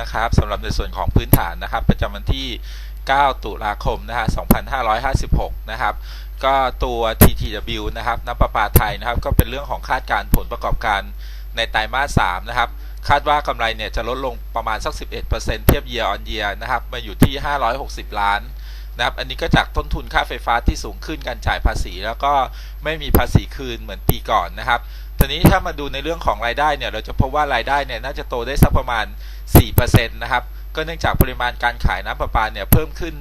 นะครับสำหรับในส่วนของพื้นฐานนะครับ ประจำวันที่ 9 ตุลาคมนะฮะ2556 นะครับ ก็ตัว TTW นะครับน้ำประปาไทยนะครับ ก็เป็นเรื่องของคาดการผลประกอบการในไตรมาส 3 นะครับ คาดว่ากำไรเนี่ยจะลดลงประมาณสัก 11%เทียบ year on year นะครับ มาอยู่ที่ 560 ล้านนะครับ อันนี้ก็จากต้นทุนค่าไฟฟ้าที่สูงขึ้นการจ่ายภาษี แล้วก็ไม่มีภาษีคืนเหมือนปีก่อนนะครับ ทีนี้ถ้ามาดูในเรื่องของรายได้เนี่ย เราจะพบว่ารายได้เนี่ยน่าจะโตได้สักประมาณ 4%นะครับ ก็เนื่องจากปริมาณการขายน้ำประปาเนี่ยเพิ่มขึ้น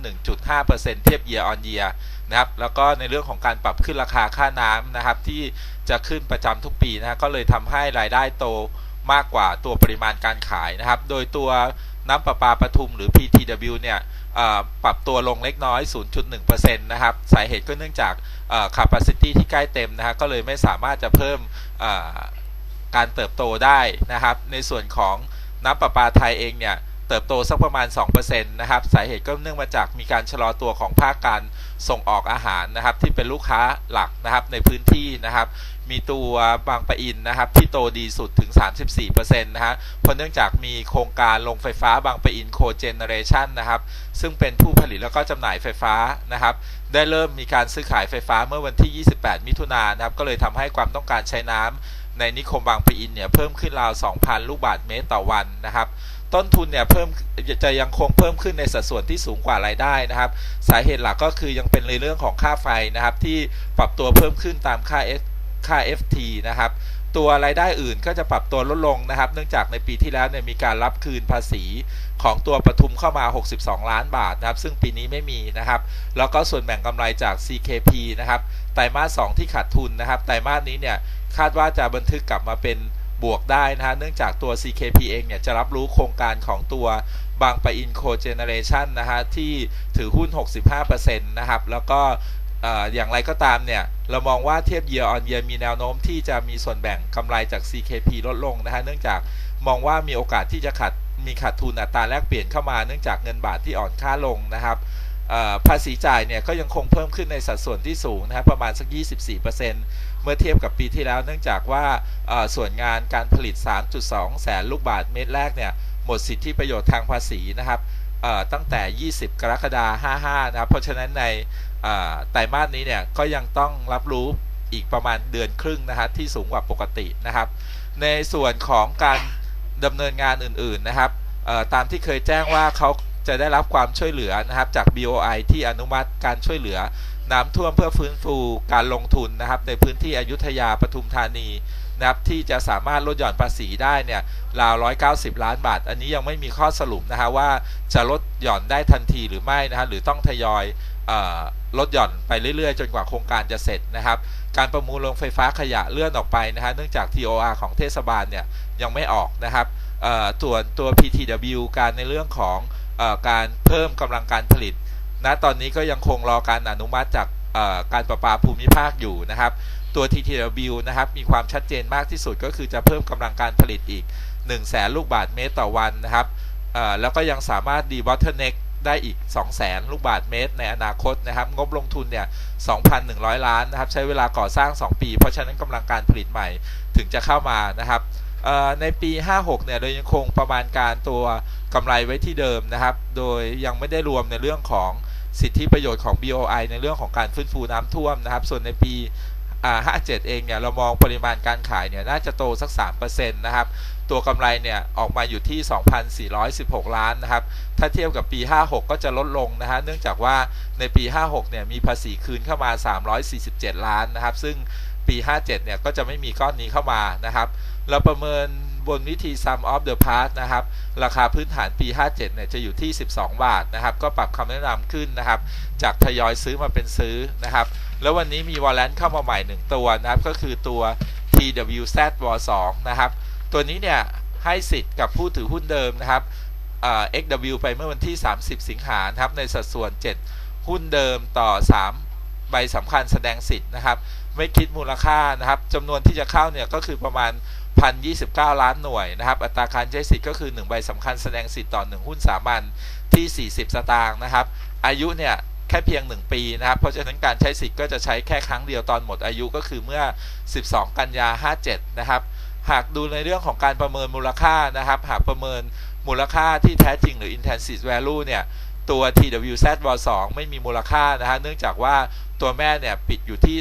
1.5%เทียบ year on year นะครับ แล้วก็ในเรื่องของการปรับขึ้นราคาค่าน้ำนะครับ ที่จะขึ้นประจำทุกปีนะก็เลยทำให้รายได้โตมากกว่าตัวปริมาณการขายนะครับ โดยตัวน้ำประปาปทุมหรือ PTW เนี่ย ปรับตัวลงเล็กน้อย 0.1%นะครับ สาเหตุก็เนื่องจาก capacity ที่ใกล้เต็มนะฮะก็เลยไม่สามารถจะเพิ่มการเติบโตได้นะครับ ในส่วนของน้ำประปาไทยเองเนี่ย เติบโตสักประมาณ 2%นะครับสาเหตุก็เนื่องมาจากมีการชะลอตัวของภาคการส่งออกอาหารนะครับ ที่เป็นลูกค้าหลักนะครับในพื้นที่นะครับ มีตัวบางปะอินนะครับ ที่โตดีสุดถึง 34%นะฮะเพราะเนื่องจากมีโครงการลงไฟฟ้าบางปะอินโคเจเนเรชันนะครับ ซึ่งเป็นผู้ผลิตแล้วก็จำหน่ายไฟฟ้านะครับ ได้เริ่มมีการซื้อขายไฟฟ้าเมื่อวันที่ 28 มิถุนายนนะครับ ก็เลยทำให้ความต้องการใช้น้ำในนิคมบางปะอินเนี่ยเพิ่มขึ้นราว 2,000 ลูกบาศก์เมตรต่อวันนะครับ ต้นทุนเนี่ยเพิ่มจะยังคงเพิ่มขึ้นในสัดส่วนที่สูงกว่ารายได้นะครับ สาเหตุหลักก็คือยังเป็นในเรื่องของค่าไฟนะครับ ที่ปรับตัวเพิ่มขึ้นตามค่า F ค่า FT นะครับตัวรายได้อื่นก็จะปรับตัวลดลงนะครับ เนื่องจากในปีที่แล้วเนี่ยมีการรับคืนภาษีของตัวปทุมเข้ามา 62 ล้านบาทนะครับ ซึ่งปีนี้ไม่มีนะครับ แล้วก็ส่วนแบ่งกำไรจาก CKP นะครับ ไตรมาส 2 ที่ขาดทุนนะครับ ไตรมาสนี้เนี่ยคาดว่าจะบันทึกกลับมาเป็น บวกได้นะฮะเนื่องจากตัว CKP เองเนี่ยจะรับรู้โครงการของตัวบางปะอินโคเจเนเรชันนะฮะที่ถือหุ้น 65%นะครับแล้วก็อย่างไรก็ตามเนี่ย เรามองว่าเทียบ year on year มีแนวโน้มที่จะมีส่วนแบ่งกำไรจาก CKP ลดลงนะฮะเนื่องจากมองว่ามีโอกาสที่จะขาดมีขาดทุนอัตราแลกเปลี่ยนเข้ามาเนื่องจากเงินบาทที่อ่อนค่าลงนะครับภาษีจ่ายเนี่ยก็ยังคงเพิ่มขึ้นในสัดส่วนที่สูงนะครับประมาณสัก 24% เมื่อเทียบกับปีที่แล้ว เนื่องจากว่าส่วนงานการผลิต 3.2 แสนลูกบาทเมตรแรกเนี่ยหมดสิทธิประโยชน์ทางภาษีนะครับตั้งแต่ 20 กรกฎาคม 55 นะครับ เพราะฉะนั้นในไตรมาสนี้เนี่ยก็ยังต้องรับรู้อีกประมาณเดือนครึ่งนะครับที่สูงกว่าปกตินะครับ ในส่วนของการดำเนินงานอื่นๆนะครับตามที่เคยแจ้งว่าเขาจะได้รับความช่วยเหลือนะครับจาก BOI ที่อนุมัติการช่วยเหลือน้ำท่วมเพื่อฟื้นฟูการลงทุนนะครับ ในพื้นที่อยุธยาปทุมธานีนะครับที่จะสามารถลดหย่อนภาษีได้เนี่ยราว 190 ล้านบาท อันนี้ยังไม่มีข้อสรุปนะฮะว่าจะลดหย่อนได้ทันทีหรือไม่นะฮะหรือต้องทยอยลดหย่อนไปเรื่อยๆ จนกว่าโครงการจะเสร็จนะครับ การประมูลโรงไฟฟ้าขยะเลื่อนออกไปนะฮะเนื่องจาก TOR ของเทศบาลเนี่ยยังไม่ออกนะครับส่วนตัว PTW การในเรื่องของอการเพิ่มกำลังการผลิต นะตอนนี้ก็ยังคงรอการอนุมัติจากการประปาภูมิภาคอยู่นะครับตัว TTW นะครับ มีความชัดเจนมากที่สุดก็คือจะเพิ่มกำลังการผลิตอีก 1 0 0 0 0แสนลูกบาทเมตรต่อวันนะครับแล้วก็ยังสามารถดีวอเทอร์เน็กได้อีก 2 0 0แสนลูกบาทเมตรในอนาคตนะครับ งบลงทุนเนี่ย 2,100 ล้านนะครับ ใช้เวลาก่อสร้าง 2 ปี เพราะฉะนั้นกำลังการผลิตใหม่ถึงจะเข้ามานะครับในปี 56 เนี่ย โดยยังคงประมาณการตัวกำไรไว้ที่เดิมนะครับ โดยยังไม่ได้รวมในเรื่องของ สิทธิประโยชน์ของ BOI ในเรื่องของการฟื้นฟูน้ำท่วมนะครับ ส่วนในปี57 เองเนี่ย เรามองปริมาณการขายเนี่ย น่าจะโตสัก 3%นะครับ ตัวกำไรเนี่ย ออกมาอยู่ที่ 2,416 ล้านนะครับ ถ้าเทียบกับปี 56 ก็จะลดลงนะฮะ เนื่องจากว่าในปี 56 เนี่ย มีภาษีคืนเข้ามา 347 ล้านนะครับ ซึ่งปี 57 เนี่ย ก็จะไม่มีก้อนนี้เข้ามานะครับ เราประเมิน บนวิธี sum of the parts นะครับ ราคาพื้นฐานปี 57 เนี่ยจะอยู่ที่ 12 บาทนะครับ ก็ปรับคำแนะนำขึ้นนะครับ จากทยอยซื้อมาเป็นซื้อนะครับ แล้ววันนี้มีวอลเลนเข้ามาใหม่ 1 ตัวนะครับ ก็คือตัว TWZ w 2 นะครับ ตัวนี้เนี่ยให้สิทธิ์กับผู้ถือหุ้นเดิมนะครับ XW ไปเมื่อวันที่ 30 สิงหาครับ ในสัดส่วน 7 หุ้นเดิมต่อ 3 ใบสำคัญแสดงสิทธิ์นะครับ ไม่คิดมูลค่านะครับจำนวนที่จะเข้าเนี่ยก็คือประมาณ 1,029 ล้านหน่วยนะครับ อัตราการใช้สิทธิ์ก็คือ 1 ใบสำคัญแสดงสิทธิ์ต่อ 1 หุ้นสามัญที่ 40 สตางค์นะครับ อายุเนี่ยแค่เพียง 1 ปีนะครับ เพราะฉะนั้นการใช้สิทธิ์ก็จะใช้แค่ครั้งเดียวตอนหมดอายุก็คือเมื่อ 12 กันยา 57 นะครับ หากดูในเรื่องของการประเมินมูลค่านะครับ หากประเมินมูลค่าที่แท้จริงหรือ intrinsic value เนี่ย ตัว TWZ v 2 ไม่มีมูลค่านะฮะเนื่องจากว่าตัวแม่เนี่ยปิดอยู่ที่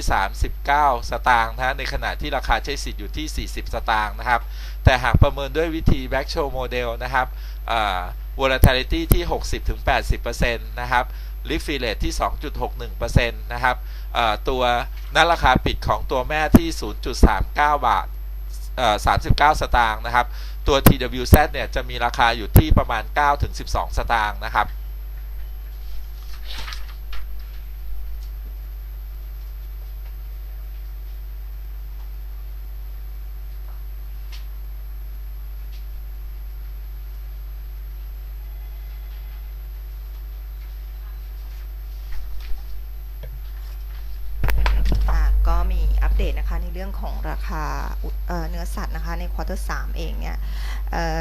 39 สตางค์นะฮะในขณะที่ราคาใช้สิทธิ์อยู่ที่ 40 สตางค์นะครับ แต่หากประเมินด้วยวิธี back show model นะครับ volatility ที่ 60-80%นะครับ risk free rate ที่ 2.61%นะครับตัวนั้นราคาปิดของตัวแม่ที่ 0.39 บาท39 สตางค์นะครับ ตัว TWZ เนี่ยจะมีราคาอยู่ที่ประมาณ 9-12 สตางค์นะครับ ก็มีอัปเดตนะคะ ในเรื่องของราคาเนื้อสัตว์นะคะในควอเตอร์สเองเนี่ย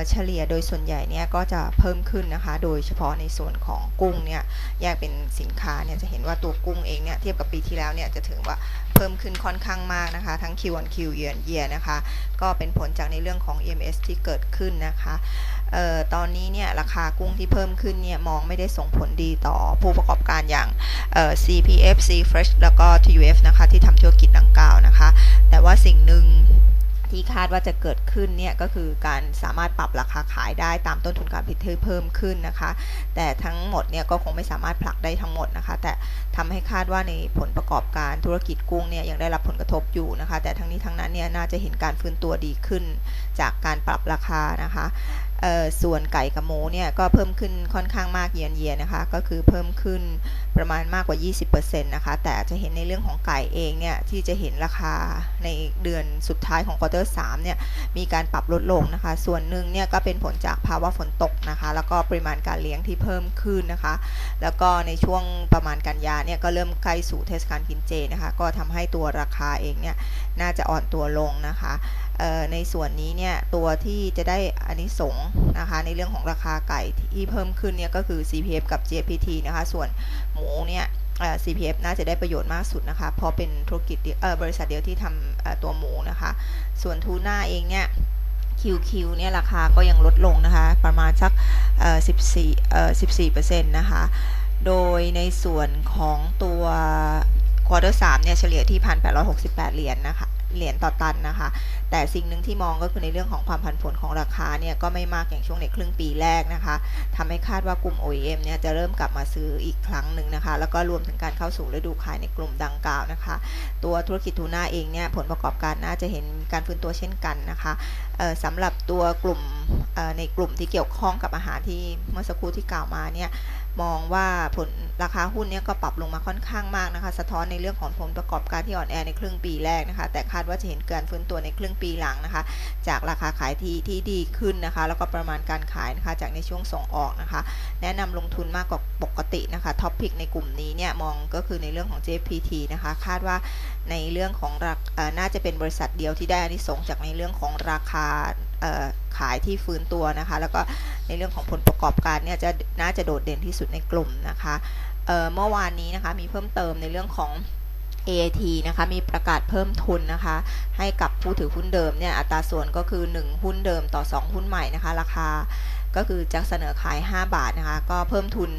เฉลี่ยโดยส่วนใหญ่เนี่ยก็จะเพิ่มขึ้นนะคะโดยเฉพาะในส่วนของกุ้งเนี่ยแยกเป็นสินค้าเนี่ยจะเห็นว่าตัวกุ้งเองเนี่ยเทียบกับปีที่แล้วเนี่ยจะถือว่าเพิ่มขึ้นค่อนข้างมากนะคะ ทั้ง Q on Q year on year นะคะ ก็เป็นผลจากในเรื่องของ EMS ที่เกิดขึ้นนะคะ ออตอนนี้เนี่ยราคากุ้งที่เพิ่มขึ้นเนี่ยมองไม่ได้ส่งผลดีต่อผู้ประกอบการอย่าง CPF C Fresh แล้วก็ TUF นะคะที่ทำธุรกิจดังกล่าวนะคะ แต่ว่าสิ่งหนึ่งที่คาดว่าจะเกิดขึ้นเนี่ยก็คือการสามารถปรับราคาขายได้ตามต้นทุนการผลิตที่เพิ่มขึ้นนะคะ แต่ทั้งหมดเนี่ยก็คงไม่สามารถผลักได้ทั้งหมดนะคะ แต่ทำให้คาดว่าในผลประกอบการธุรกิจกุ้งเนี่ยยังได้รับผลกระทบอยู่นะคะ แต่ทั้งนี้ทั้งนั้นเนี่ยน่าจะเห็นการฟื้นตัวดีขึ้น จากการปรับราคานะคะ ส่วนไก่กับหมูเนี่ยก็เพิ่มขึ้นค่อนข้างมากเยียนเยียนะคะ ก็คือเพิ่มขึ้นประมาณมากกว่า 20%นะคะ แต่จะเห็นในเรื่องของไก่เองเนี่ยที่จะเห็นราคาในเดือนสุดท้ายของควอเตอร์สเนี่ยมีการปรับลดลงนะคะ ส่วนหนึ่งเนี่ยก็เป็นผลจากภาวะฝนตกนะคะ แล้วก็ปริมาณการเลี้ยงที่เพิ่มขึ้นนะคะ แล้วก็ในช่วงประมาณกันยาเนี่ยก็เริ่มใกล้สู่เทศกาลกินเจนะคะ ก็ทำให้ตัวราคาเองเนี่ย น่าจะอ่อนตัวลงนะคะในส่วนนี้เนี่ยตัวที่จะได้อันนี้สงนะคะในเรื่องของราคาไก่ที่เพิ่มขึ้นเนี่ยก็คือ CPF กับ JPT นะคะส่วนหมูเนี่ย CPF น่าจะได้ประโยชน์มากสุดนะคะเพราะเป็นธุรกิจบริษัทเดียวที่ทำตัวหมูนะคะ ส่วนทูน่าเองเนี่ย QQ เนี่ยราคาก็ยังลดลงนะคะประมาณสัก14 14%นะคะโดยในส่วนของตัว ควอเตอร์3เนี่ยเฉลี่ยที่1,868เหรียญนนะคะเหรียญต่อตันนะคะ แต่สิ่งหนึ่งที่มองก็คือในเรื่องของความผันผวนของราคาเนี่ยก็ไม่มากอย่างช่วงในครึ่งปีแรกนะคะทำให้คาดว่ากลุ่ม OEM เนี่ยจะเริ่มกลับมาซื้ออีกครั้งหนึ่งนะคะ แล้วก็รวมถึงการเข้าสู่ฤดูขายในกลุ่มดังกล่าวนะคะ ตัวธุรกิจทูน่าเองเนี่ยผลประกอบการน่าจะเห็นการฟื้นตัวเช่นกันนะคะสำหรับตัวกลุ่มในกลุ่มที่เกี่ยวข้องกับอาหารที่เมื่อสักครู่ที่กล่าวมาเนี่ย มองว่าผลราคาหุ้นเนี่ยก็ปรับลงมาค่อนข้างมากนะคะ สะท้อนในเรื่องของผลประกอบการที่อ่อนแอในครึ่งปีแรกนะคะ แต่คาดว่าจะเห็นการฟื้นตัวในครึ่งปีหลังนะคะ จากราคาขายที่ที่ดีขึ้นนะคะ แล้วก็ประมาณการขายนะคะ จากในช่วงส่งออกนะคะ แนะนำลงทุนมากกว่าปกตินะคะท็อปพิกในกลุ่มนี้เนี่ยมองก็คือในเรื่องของ JPT นะคะ คาดว่าในเรื่องของรักน่าจะเป็นบริษัทเดียวที่ได้อานิสงจากในเรื่องของราคา ขายที่ฟื้นตัวนะคะ แล้วก็ในเรื่องของผลประกอบการเนี่ยจะน่าจะโดดเด่นที่สุดในกลุ่มนะคะเเมื่อวานนี้นะคะมีเพิ่มเติมในเรื่องของ AIT นะคะมีประกาศเพิ่มทุนนะคะ ให้กับผู้ถือหุ้นเดิมเนี่ยอัตราส่วนก็คือ 1 หุ้นเดิมต่อ 2 หุ้นใหม่นะคะ ราคาก็คือจะเสนอขาย 5 บาทนะคะ ก็เพิ่มทุน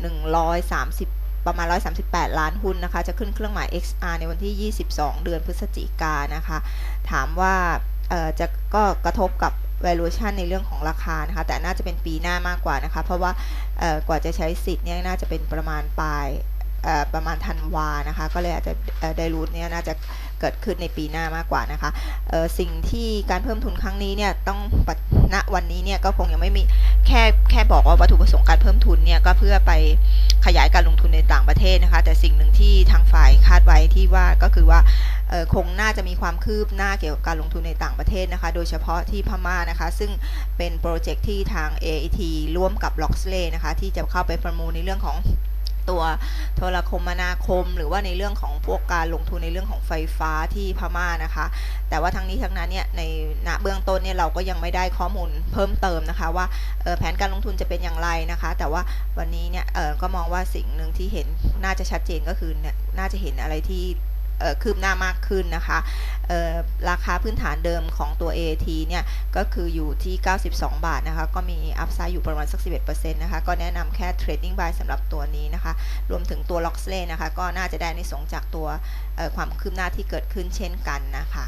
หนึ่งร้อยสามสิบประมาณ 138 ล้านหุ้นนะคะ จะขึ้นเครื่องหมาย XR ในวันที่ 22 เดือนพฤศจิกานะคะ ถามว่า จะก็กระทบกับ valuation ในเรื่องของราคานะคะ แต่น่าจะเป็นปีหน้ามากกว่านะคะ เพราะว่ากว่าจะใช้สิทธิ์เนี่ยน่าจะเป็นประมาณปลายประมาณธันวานะคะ ก็เลยอาจจะไดรูทเนี่ยน่าจะเกิดขึ้นในปีหน้ามากกว่านะคะสิ่งที่การเพิ่มทุนครั้งนี้เนี่ยต้องณวันนี้เนี่ยก็คงยังไม่มีแค่แค่บอกว่าวัตถุประสงค์การเพิ่มทุนเนี่ยก็เพื่อไปขยายการลงทุนในต่างประเทศนะคะ แต่สิ่งหนึ่งที่ทางฝ่ายคาดไว้ที่ว่าก็คือว่า คงน่าจะมีความคืบหน้าเกี่ยวกับการลงทุนในต่างประเทศนะคะ โดยเฉพาะที่พม่านะคะ ซึ่งเป็นโปรเจกต์ที่ทาง AIT ร่วมกับ l o x l e y นะคะ ที่จะเข้าไปประมูลในเรื่องของตัวโทรคมนาคม หรือว่าในเรื่องของพวกการลงทุนในเรื่องของไฟฟ้าที่พม่านะคะ แต่ว่าทั้งนี้ทั้งนั้นเนี่ยในณเบื้องต้นเนี่ยเราก็ยังไม่ได้ข้อมูลเพิ่มเติมนะคะว่าแผนการลงทุนจะเป็นอย่างไรนะคะ แต่ว่าวันนี้เนี่ยก็มองว่าสิ่งหนึ่งที่เห็นน่าจะชัดเจนก็คือเนี่ยน่าจะเห็นอะไรที่ คืบหน้ามากขึ้นนะคะเอ่อราคาพื้นฐานเดิมของตัว AT เนี่ยก็คืออยู่ที่ 92 บาทนะคะก็มีอัพไซด์อยู่ประมาณสัก 11%นะคะก็แนะนำแค่ Trading Buy สำหรับตัวนี้นะคะ รวมถึงตัว Loxley นะคะก็น่าจะได้ในสงจากตัวเอ่อความคืบหน้าที่เกิดขึ้นเช่นกันนะคะ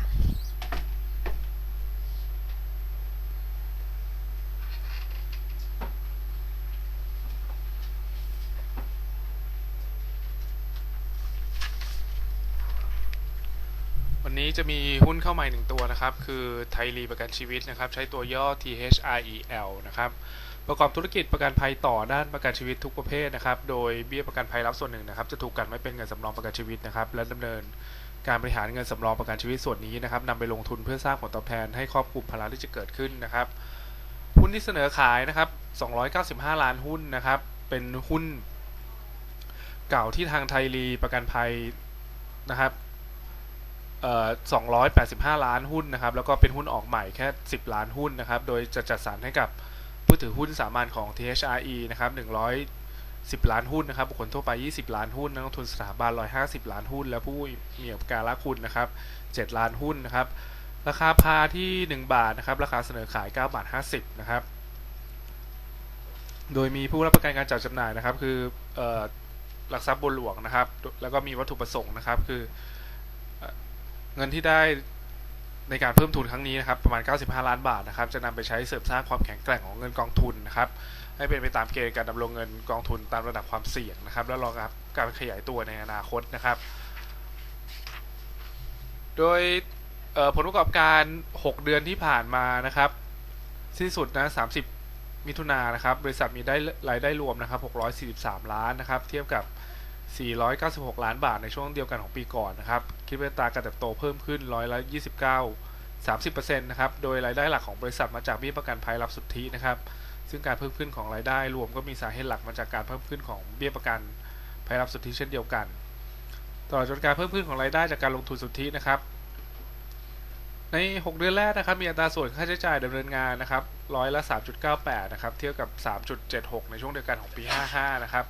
วั นี้จะมีหุ้นเข้าใหม่หนึ่งตัวนะครับ คือไทยรีประกันชีวิตนะครับ ใช้ตัวย่อ THREL นะครับ ประกอบธุรกิจประกันภัยต่อด้านประกันชีวิตทุกประเภทนะครับ โดยเบี้ยประกันภัยรับส่วนหนึ่งนะครับ จะถูกกันไว้เป็นเงินสำรองประกันชีวิตนะครับ และดำเนินการบริหารเงินสำรองประกันชีวิตส่วนนี้นะครับนำไปลงทุนเพื่อสร้างผลตอบแทนให้ครอบคลุมภาระที่จะเกิดขึ้นนะครับหุ้นที่เสนอขายนะครับ 295 ล้านหุ้นนะครับ เป็นหุ้นเก่าที่ทางไทยรีประกันภัยนะครับ 285 ล้านหุ้นนะครับ แล้วก็เป็นหุ้นออกใหม่แค่ 10 ล้านหุ้นนะครับ โดยจะจัดสรรให้กับผู้ถือหุ้นสามัญของ THRE นะครับ 110 ล้านหุ้นนะครับ บุคคลทั่วไป 20 ล้านหุ้น นักลงทุนสถาบัน 150 ล้านหุ้น และผู้มีอุปการะคุณนะครับ 7 ล้านหุ้นนะครับ ราคาพาที่ 1 บาทนะครับ ราคาเสนอขาย 9 บาท 50 นะครับ โดยมีผู้รับประกันการจัดจำหน่ายนะครับ คือเอ่อหลักทรัพย์บนหลวงนะครับ แล้วก็มีวัตถุประสงค์นะครับ คือ เงินที่ได้ในการเพิ่มทุนครั้งนี้นะครับประมาณ 95 ล้านบาทนะครับ จะนำไปใช้เสริมสร้างความแข็งแกร่งของเงินกองทุนนะครับ ให้เป็นไปตามเกณฑ์การดำรงเงินกองทุนตามระดับความเสี่ยงนะครับ และรองรับการขยายตัวในอนาคตนะครับ โดยผลประกอบการ 6 เดือนที่ผ่านมานะครับสิ้นสุดนะ 30 มิถุนายนนะครับ บริษัทมีได้รายได้รวมนะครับ 643 ล้านนะครับ เทียบกับ 496 ล้านบาทในช่วงเดียวกันของปีก่อนนะครับ คิดเป็นตาการเติบโตเพิ่มขึ้นร้อยละ29 30%นะครับ โดยรายได้หลักของบริษัทมาจากเบี้ยประกันภัยรับสุทธินะครับ ซึ่งการเพิ่มขึ้นของรายได้รวมก็มีสาเหตุหลักมาจากการเพิ่มขึ้นของเบี้ยประกันภัยรับสุทธิเช่นเดียวกันตลอจนการเพิ่มขึ้นของรายได้จากการลงทุนสุทธินะครับ ใน 6 เดือนแรกนะครับ มีอัตราส่วนค่าใช้จ่ายดำเนินงานนะครับร้อยละ3.98 นะครับ เทียบกับ 3.76 ในช่วงเดียวกันของปี 55 นะครับ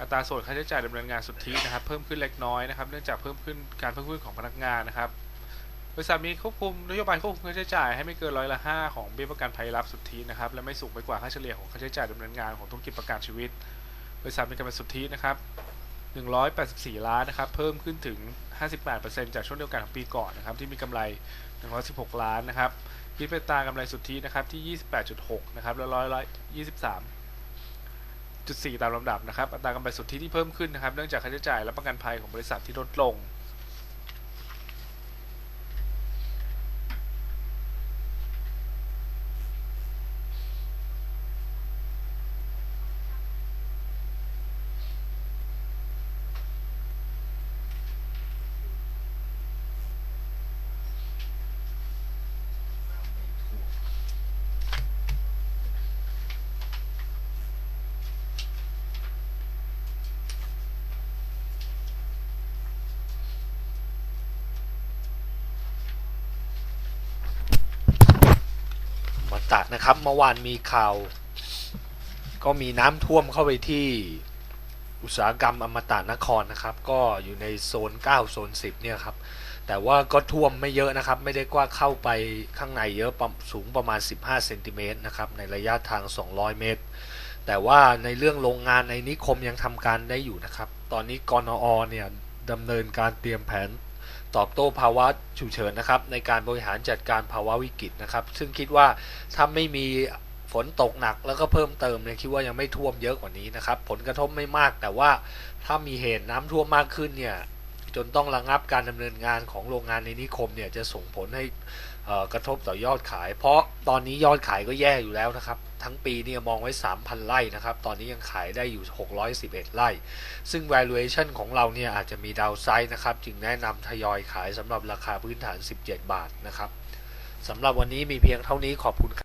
อัตราส่วนค่าใช้จ่ายดำเนินงานสุทธินะครับ เพิ่มขึ้นเล็กน้อยนะครับเนื่องจากเพิ่มขึ้นการเพิ่มขึ้นของพนักงานนะครับบริษัทมีควบคุมนโยบายควบคุมค่าใช้จ่ายให้ไม่เกินร้อยละ5ของเบี้ยประกันภัยรับสุทธินะครับและไม่สูงไปกว่าค่าเฉลี่ยของค่าใช้จ่ายดำเนินงานของธุรกิจประกันชีวิต บริษัทมีกำไรสุทธินะครับ184 ล้านนะครับเพิ่มขึ้นถึง 58%จากช่วงเดียวกันของปีก่อนนะครับที่มีกำไร 116 ล้านนะครับคิดเป็นตากำไรสุทธินะครับที่ 28.6 นะครับแล้วร้อยละ23 0.4 ตามลำดับนะครับ อัตรากำไรสุทธิที่เพิ่มขึ้นนะครับ เนื่องจากค่าใช้จ่ายและประกันภัยของบริษัทที่ลดลง มาตะนะครับเมื่อวานมีข่าว ก็มีน้ำท่วมเข้าไปที่อุตสาหกรรมอมตะนครนะครับ ก็อยู่ในโซน 9 โซน 10 เนี่ยครับ แต่ว่าก็ท่วมไม่เยอะนะครับ ไม่ได้กว่าเข้าไปข้างในเยอะสูงประมาณ 15 เซนติเมตรนะครับ ในระยะทาง 200 เมตร แต่ว่าในเรื่องโรงงานในนิคมยังทำการได้อยู่นะครับ ตอนนี้กรนอเนี่ยดำเนินการเตรียมแผน ตอบโต้ภาวะฉุกเฉินนะครับ ในการบริหารจัดการภาวะวิกฤตนะครับ ซึ่งคิดว่าถ้าไม่มีฝนตกหนักแล้วก็เพิ่มเติมเนี่ยคิดว่ายังไม่ท่วมเยอะกว่านี้นะครับ ผลกระทบไม่มากแต่ว่าถ้ามีเหตุน้ำท่วมมากขึ้นเนี่ย จนต้องระงับการดำเนินงานของโรงงานในนิคมเนี่ยจะส่งผลให้กระทบต่อยอดขาย เพราะตอนนี้ยอดขายก็แย่อยู่แล้วนะครับ ทั้งปีเนี่ยมองไว้ 3,000 ไร่นะครับ ตอนนี้ยังขายได้อยู่ 611 ไร่ ซึ่ง valuation ของเราเนี่ยอาจจะมีดาวไซด์นะครับ จึงแนะนำทยอยขายสำหรับราคาพื้นฐาน 17 บาทนะครับสำหรับวันนี้มีเพียงเท่านี้ขอบคุณครับ